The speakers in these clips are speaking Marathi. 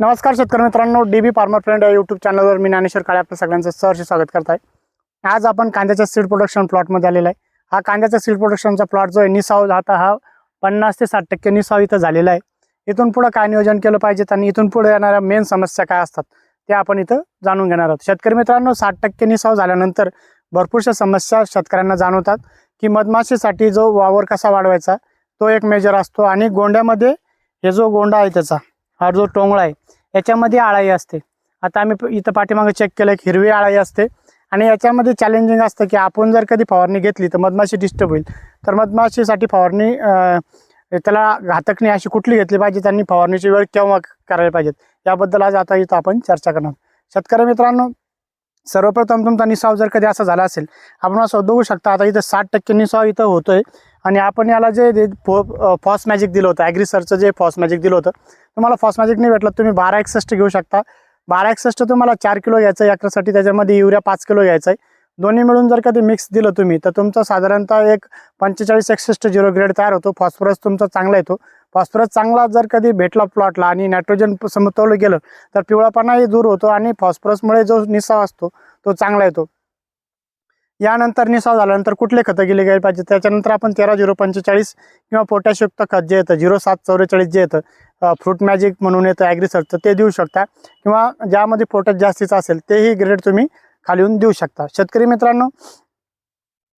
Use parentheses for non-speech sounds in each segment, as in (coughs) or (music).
नमस्कार शेतकरी मित्रांनो डी बी फार्मर फ्रेंड या यूट्यूब चॅनलवर मी ज्ञानेश्वर काळे आपल्या सगळ्यांचं सहर्ष स्वागत करत आहे आज आपण कांद्याच्या सीड प्रोडक्शन प्लॉटमध्ये आलेला आहे. हा कांद्याचा सीड प्रोडक्शनचा प्लॉट जो आहे निसाव आता हा पन्नास ते साठ टक्के निसाव इथं झालेला आहे. इथून पुढं काय नियोजन केलं पाहिजेत आणि इथून पुढे येणाऱ्या मेन समस्या काय असतात ते आपण इथं जाणून घेणार आहोत. शेतकरी मित्रांनो साठ टक्के निसाव झाल्यानंतर भरपूरशा समस्या शेतकऱ्यांना जाणवतात की मधमाशीसाठी जो वावर कसा वाढवायचा तो एक मेजर असतो आणि गोंड्यामध्ये हे जो गोंडा आहे त्याचा हा जो टोंगळा आहे याच्यामध्ये आळाई असते. आता आम्ही प- इथं पाठीमागे चेक केलं की हिरवी आळाई असते. आणि याच्यामध्ये चॅलेंजिंग असतं की आपण जर कधी फवारणी घेतली तर मधमाशी डिस्टर्ब होईल. तर मधमाशीसाठी फवारणी त्याला घातक नाही अशी कुठली घेतली पाहिजे त्यांनी फवारणीची वेळ केव्हा करायला पाहिजेत? याबद्दल आज आता इथं आपण चर्चा करणार शेतकरी मित्रांनो सर्वप्रथम तुमचा निसाव जर कधी असा झाला असेल आपण असं बघू शकता आता इथं साठ टक्के निसाव इथं होतोय. आणि आपण याला जे फो फॉस मॅजिक दिलं होतं ॲग्रिसरचं जे फॉस मॅजिक दिलं होतं तुम्हाला फॉस मॅजिक नाही भेटलं तुम्ही बारा एकसष्ट घेऊ शकता. बारा एकसष्ट तुम्हाला चार किलो घ्यायचं आहे एकरसाठी त्याच्यामध्ये युरिया पाच किलो घ्यायचा आहे. दोन्ही मिळून जर कधी मिक्स दिलं तुम्ही तर तुमचं साधारणतः एक पंचेचाळीस एकसष्ट झिरो ग्रेड तयार होतो. फॉस्फरस तुमचा चांगला येतो. फॉस्फरस चांगला जर कधी भेटला प्लॉटला आणि नायट्रोजन समतवलं गेलं तर पिवळापणाही दूर होतो आणि फॉस्फरसमुळे जो निसाव असतो तो चांगला येतो. यानंतर निसाव झाल्यानंतर कुठले खतं गेले गेले पाहिजे? त्याच्यानंतर आपण तेरा झिरो पंचेचाळीस किंवा पोटॅशयुक्त खत जे येतं झिरो सात चौवेचाळीस जे येतं फ्रूट मॅजिक म्हणून येतं ॲग्रिसर्चचं ते देऊ शकता. किंवा ज्यामध्ये पोटॅश जास्तीचं असेल तेही ग्रेड तुम्ही खाली येऊन देऊ शकता. शेतकरी मित्रांनो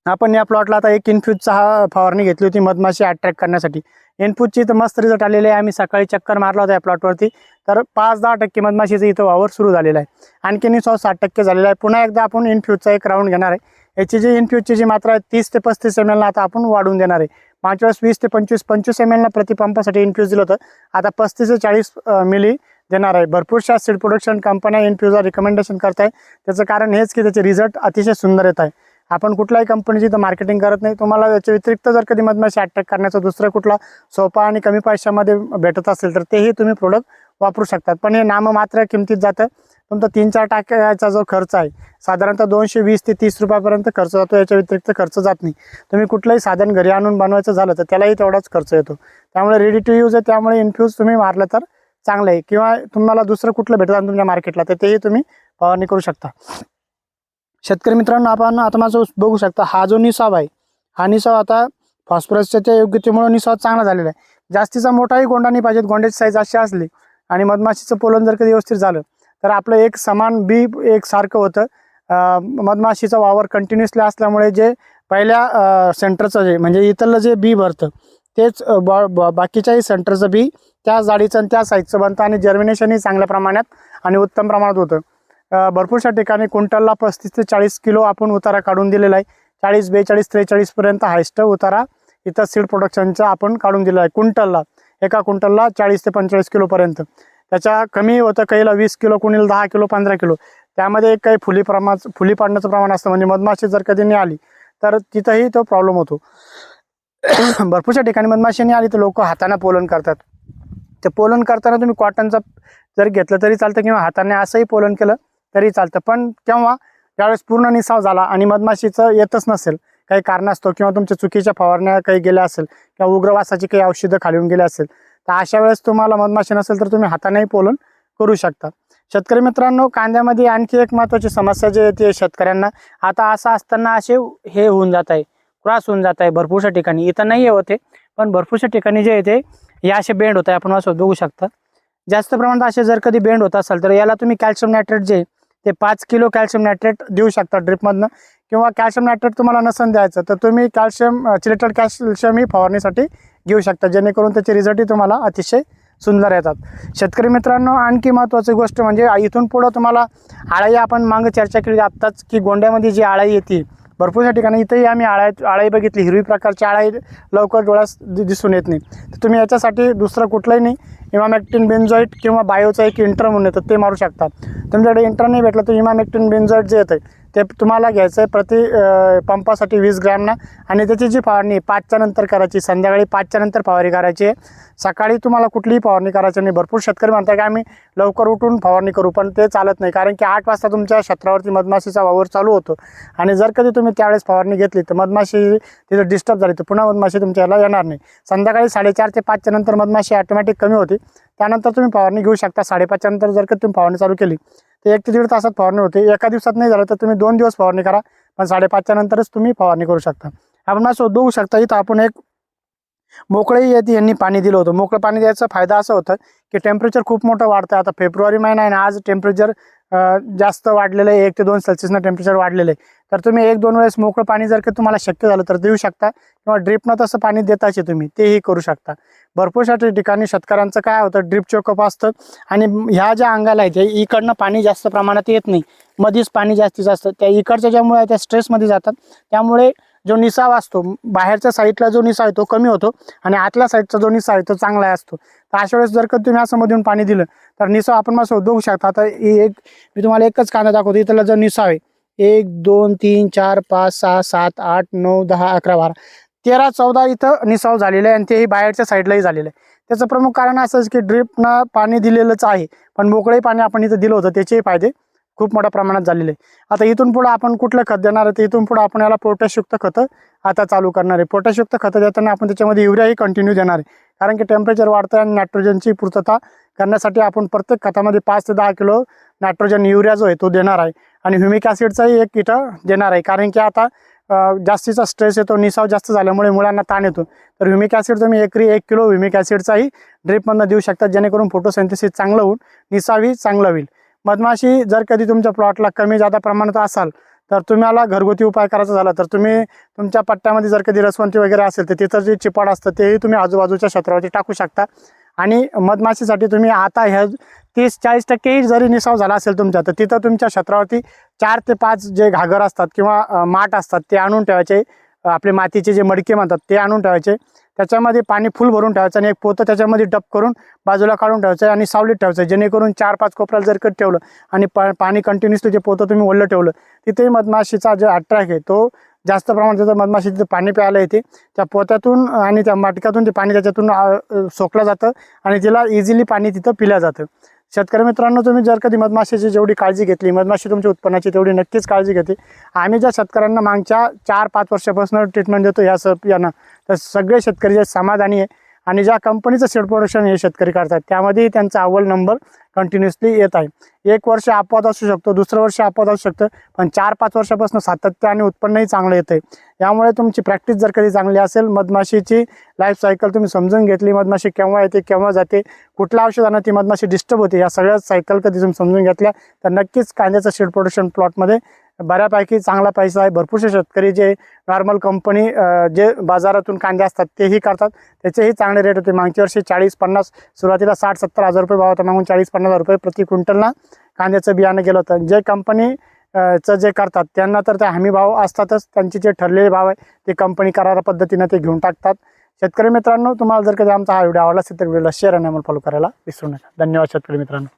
आपण या प्लॉटला आता एक इनफ्यूजचा हा फवारणी घेतली होती मधमाशी अट्रॅक्ट करण्यासाठी. इनफ्यूजची तर मस्त रिझल्ट आलेले आहे. आम्ही सकाळी चक्कर मारला होता या प्लॉटवरती तर पाच दहा टक्के मधमाशीचं इथं वावर सुरू झालेला आहे. आणखी निसाव साठ टक्के झालेला आहे. पुन्हा एकदा आपण इनफ्यूजचा एक राऊंड घेणार आहे. याची जी इनफ्यूजची जी मात्रा आहे तीस ते पस्तीस एम एलला आता आपण वाढवून देणार आहे. मागच्या वेळेस वीस ते पंचवीस पंचवीस एम एलला प्रतिपंपासाठी इन्फ्यूज दिलं होतं. आता पस्तीस ते चाळीस मिली देणार आहे. भरपूरशा सीड प्रोडक्शन कंपन्या इन्फ्यूजर रिकमेंडेशन करत आहे त्याचं कारण हेच की त्याचे रिझल्ट अतिशय सुंदर येत आहे. आपण कुठल्याही कंपनीची तर मार्केटिंग करत नाही. तुम्हाला याच्या व्यतिरिक्त जर कधी मधमाशी अटॅक करण्याचा दुसरा कुठला सोपा आणि कमी पैशामध्ये भेटत असेल तर तेही तुम्ही प्रोडक्ट वापरू शकतात. पण हे नाममात्र किमतीत जातं. तुमचा तीन चार टाक्याचा जो खर्च आहे साधारणतः दोनशे वीस ते तीस रुपयापर्यंत खर्च जातो याच्या व्यतिरिक्त खर्च जात नाही. तुम्ही कुठलंही साधन घरी आणून बनवायचं झालं तर त्यालाही तेवढाच खर्च येतो. त्यामुळे रेडी टू यूज आहे त्यामुळे इन्फ्यूज तुम्ही मारलं तर चांगलं आहे. किंवा तुम्हाला दुसरं कुठलं भेटतं तुमच्या मार्केटला तर तेही तुम्ही फवारणी करू शकता. शेतकरी मित्रांनो आपण आता माझं बघू शकता हा जो निसाब आहे हा निसाब आता फॉस्फरसच्या त्या योग्यतेमुळे निसाब चांगला झालेला आहे. जास्तीचा मोठाही गोंडा नाही पाहिजेत गोंड्याची साईज अशी असली आणि मधमाशीचं पोलन जर कधी व्यवस्थित झालं तर आपलं एक समान बी एक सारखं होतं. मधमाशीचा वावर कंटिन्युअसली असल्यामुळे जे पहिल्या सेंटरचं जे म्हणजे इथलं जे बी भरतं तेच ब बा बाकीच्याही सेंटरचं बी त्या जाडीचं आणि त्या साईजचं बनतं आणि जर्मिनेशनही चांगल्या प्रमाणात आणि उत्तम प्रमाणात होतं. भरपूरशा ठिकाणी क्विंटलला पस्तीस ते चाळीस किलो आपण उतारा काढून दिलेला आहे. चाळीस बेचाळीस त्रेचाळीसपर्यंत हायस्ट उतारा इथं सीड प्रोडक्शनचा आपण काढून दिलेला आहे. क्विंटलला एका क्विंटलला चाळीस ते पंचेचाळीस किलोपर्यंत त्याच्या कमी होतं काहीला वीस किलो कोणीला दहा किलो पंधरा किलो. त्यामध्ये काही फुली प्रमाण फुली पाडण्याचं प्रमाण असतं. म्हणजे मधमाशी जर कधी नाही आली तर तिथंही तो प्रॉब्लेम होतो. (coughs) भरपूरशा ठिकाणी मधमाशी नाही आली तर लोक हाताने पोलन करतात. ते पोलन करताना तुम्ही कॉटनचा जर घेतलं तरी चालतं किंवा हाताने असंही पोलन केलं तरी चालतं. पण केव्हा ज्यावेळेस पूर्ण निसाव झाला आणि मधमाशीचं येतच नसेल काही कारणास्तव किंवा तुमच्या चुकीच्या फवारण्या काही गेल्या असेल किंवा उग्रवासाची काही औषधं खाली गेल्या असेल तर अशा वेळेस तुम्हाला मधमाशी नसेल तर तुम्ही हातानेही पोलन करू शकता. शेतकरी मित्रांनो कांद्यामध्ये आणखी एक महत्त्वाची समस्या जी येते शेतकऱ्यांना आता असं असताना असे हे होऊन जात आहे क्रॉस होऊन जात आहे भरपूरशा ठिकाणी. इथं नाही होते पण भरपूरशा ठिकाणी जे येते हे असे बेंड होत आहे. आपण असं बघू शकता. जास्त प्रमाणात असे जर कधी बेंड होत असेल तर याला तुम्ही कॅल्शियम नायट्रेट जे ते पाच किलो कॅल्शियम नायट्रेट देऊ शकता ड्रिपमधनं. किंवा कॅल्शियम नायट्रेट तुम्हाला नसन द्यायचं तर तुम्ही कॅल्शियम चिलेटेड कॅल्शियम ही फवारणीसाठी घेऊ शकता जेणेकरून त्याचे रिझल्टही तुम्हाला अतिशय सुंदर येतात. शेतकरी मित्रांनो आणखी महत्त्वाची गोष्ट म्हणजे इथून पुढं तुम्हाला आळाई आपण मागं चर्चा केली आत्ताच की गोंड्यामध्ये जी आळाई येते भरपूरशा ठिकाणी इथंही आम्ही आळाई आळाई बघितली. हिरवी प्रकारची आळाई लवकर डोळ्यास दि- दिसून येत नाही. तर तुम्ही याच्यासाठी दुसरं कुठलंही नाही इमामॅक्टिन बेन्झॉईट किंवा बायोचं एक इंटर म्हणून येतं ते मारू शकता. तुमच्याकडे इंटर नाही भेटलं तर इमामॅक्टिन बेन्झॉईट जे येतं ते तुम्हाला घ्यायचं आहे प्रति पंपासाठी वीस ग्रॅमनं आणि त्याची जी फवारणी पाचच्या नंतर करायची संध्याकाळी पाचच्या नंतर फवारणी करायची आहे. सकाळी तुम्हाला कुठलीही फवारणी करायची नाही. भरपूर शेतकरी म्हणतात की आम्ही लवकर उठून फवारणी करू पण ते चालत नाही. कारण की आठ वाजता तुमच्या क्षेत्रावरती मधमाशीचा वावर चालू होतो. आणि जर कधी तुम्ही त्यावेळेस फवारणी घेतली तर मधमाशी तिथं डिस्टर्ब झाली तर पुन्हा मधमाशी तुमच्याला येणार नाही. संध्याकाळी साडेचार ते पाचच्या नंतर मधमाशी ऑटोमॅटिक कमी होती. त्यानंतर तुम्ही फवारणी घेऊ शकता. साडेपाचच्या नंतर जर का तुम्ही फवारणी चालू केली एक ते दीड तासात फवारणी होते. एका दिवसात नाही झालं तर तुम्ही दोन दिवस फवारणी करा. पण साडेपाचच्या नंतरच तुम्ही फवारणी करू शकता. आपण असं बघू शकता इथं आपण एक मोकळे येते यांनी पाणी दिलं होतं. मोकळं पाणी द्यायचा फायदा असं होतं की टेम्परेचर खूप मोठं वाढतं. आता फेब्रुवारी महिना आहे ना आज टेम्परेचर जास्त वाढलेलं आहे. एक ते दोन सेल्सिअसनं टेम्परेचर वाढलेलं आहे. तर तुम्ही एक दोन वेळेस मोकळं पाणी जर का तुम्हाला शक्य झालं तर देऊ शकता. किंवा ड्रिपनं तसं पाणी देताचे तुम्ही तेही करू शकता. भरपूरशा ठिकाणी शेतकऱ्यांचं काय होतं ड्रिप चोकअप असतं. आणि ह्या ज्या अंगाला आहेत या इकडनं पाणी जास्त प्रमाणात येत नाही. मध्येच पाणी जास्तीत जास्त त्या इकडच्या ज्यामुळे त्या स्ट्रेसमध्ये जातात. त्यामुळे जो निसाव असतो बाहेरच्या साईडला जो निसा आहे तो कमी होतो आणि आतल्या साईडचा जो निसा आहे तो चांगला असतो. तर अशा वेळेस जर का तुम्ही असं मधून पाणी दिलं तर निसाव आपण मग बघू शकता. आता एक मी तुम्हाला एकच कांदा दाखवतो. इथला जो निसाव आहे एक दोन तीन चार पाच सहा सात आठ नऊ दहा अकरा बारा तेरा चौदा इथं निसाव झालेला आहे आणि तेही बाहेरच्या साईडलाही झालेलं आहे. त्याचं प्रमुख कारण असंच की ड्रिपनं पाणी दिलेलंच आहे पण मोकळे पाणी आपण इथं दिलं होतं त्याचेही फायदे खूप मोठ्या प्रमाणात झालेले. आहे. आता इथून पुढं आपण कुठलं खत देणार आहे? तर इथून पुढं आपण याला पोटॅशयुक्त खतं आता चालू करणार आहे. पोटॅशयुक्त खतं देताना आपण त्याच्यामध्ये युरियाही कंटिन्यू देणार आहे. कारण की टेम्परेचर वाढतं आणि नायट्रोजनची पूर्तता करण्यासाठी आपण प्रत्येक खतामध्ये पाच ते दहा किलो नायट्रोजन युरिया जो आहे तो देणार आहे. आणि ह्युमिक ॲसिडचाही एक इथं देणार आहे. कारण की आता जास्तीचा स्ट्रेस येतो निसाव जास्त झाल्यामुळे मुलांना ताण येतो. तर ह्युमिक ॲसिड तुम्ही एकरी एक किलो ह्युमिक ॲसिडचाही ड्रिपमधनं देऊ शकता. जेणेकरून फोटोसेंथेसिस चांगलं होऊन निसावही चांगलं होईल. मधमाशी जर कधी तुमच्या प्लॉटला कमी जादा प्रमाणात असाल तर तुम्हाला घरगुती उपाय करायचा झाला तर तुम्ही तुमच्या पट्ट्यामध्ये जर कधी रसवंती वगैरे असेल तर तिथं जे चिपाड असतं तेही तुम्ही आजूबाजूच्या क्षेत्रावरती टाकू शकता. आणि मधमाशीसाठी तुम्ही आता ह्या तीस चाळीस टक्केही जरी निसाव झाला असेल तुमच्या तर तिथं तुमच्या क्षेत्रावरती चार ते पाच जे घागर असतात किंवा माठ असतात ते आणून ठेवायचे. आपले मातीचे जे मडके म्हणतात ते आणून ठेवायचे. त्याच्यामध्ये पाणी फुल भरून ठेवायचं आणि एक पोतं त्याच्यामध्ये डप करून बाजूला काढून ठेवायचं आणि सावलीत ठेवायचं. जेणेकरून चार पाच कोपऱ्याला जर कट ठेवलं आणि पा पाणी कंटिन्युअसली जे पोतं तुम्ही ओढलं ठेवलं तिथेही मधमाशीचा जो अट्रॅक आहे तो जास्त प्रमाणात त्याचं मधमाशी तिथं पाणी प्यायला येते त्या पोत्यातून आणि त्या मटक्यातून ते पाणी त्याच्यातून सोकलं जातं आणि तिला इझिली पाणी तिथं पिलं जातं. शेतकरी मित्रांनो तुम्ही जर कधी मधमाशीची जेवढी काळजी घेतली मधमाशी तुमच्या उत्पन्नाची तेवढी नक्कीच काळजी घेते. आम्ही ज्या शेतकऱ्यांना मागच्या चार पाच वर्षापासून ट्रीटमेंट देतो या सप यांना. तर सगळे शेतकरी जे समाधानी आहे आणि ज्या कंपनीचं सीड प्रोडक्शन हे शेतकरी करतात त्यामध्येही त्यांचा अव्वल नंबर कंटिन्युअसली येत आहे. एक वर्ष अपवाद असू शकतो दुसरं वर्ष अपवाद असू शकतं पण चार पाच वर्षापासून सातत्य आणि उत्पन्नही चांगलं येतं आहे यामुळे तुमची प्रॅक्टिस जर कधी चांगली असेल मधमाशीची लाईफ सायकल तुम्ही समजून घेतली मधमाशी केव्हा येते केव्हा जाते कुठल्या औषधानं ती मधमाशी डिस्टर्ब होते या सगळ्या सायकल कधी तुम्ही समजून घेतल्या तर नक्कीच कांद्याचं सीड प्रोडक्शन प्लॉटमध्ये बऱ्यापैकी चांगला पैसा आहे. भरपूरसे शेतकरी जे नॉर्मल कंपनी जे बाजारातून कांदे असतात तेही करतात. त्याचेही चांगले रेट होते. मागच्या वर्षी चाळीस पन्नास सुरुवातीला साठ सत्तर हजार रुपये भाव होता. मागून चाळीस पन्नास हजार रुपये प्रति क्विंटलला कांद्याचं बियाणं गेलं होतं. जे कंपनी चं जे करतात त्यांना तर ते हमी भाव असतातच. त्यांचे जे ठरलेले भाव आहे ते कंपनी करारा पद्धतीनं ते घेऊन टाकतात. शेतकरी मित्रांनो तुम्हाला जर कधी आमचा हा व्हिडिओ आवडला असेल तर व्हिडिओला शेअर आणि आम्हाला फॉलो करायला विसरू नका. धन्यवाद शेतकरी मित्रांनो.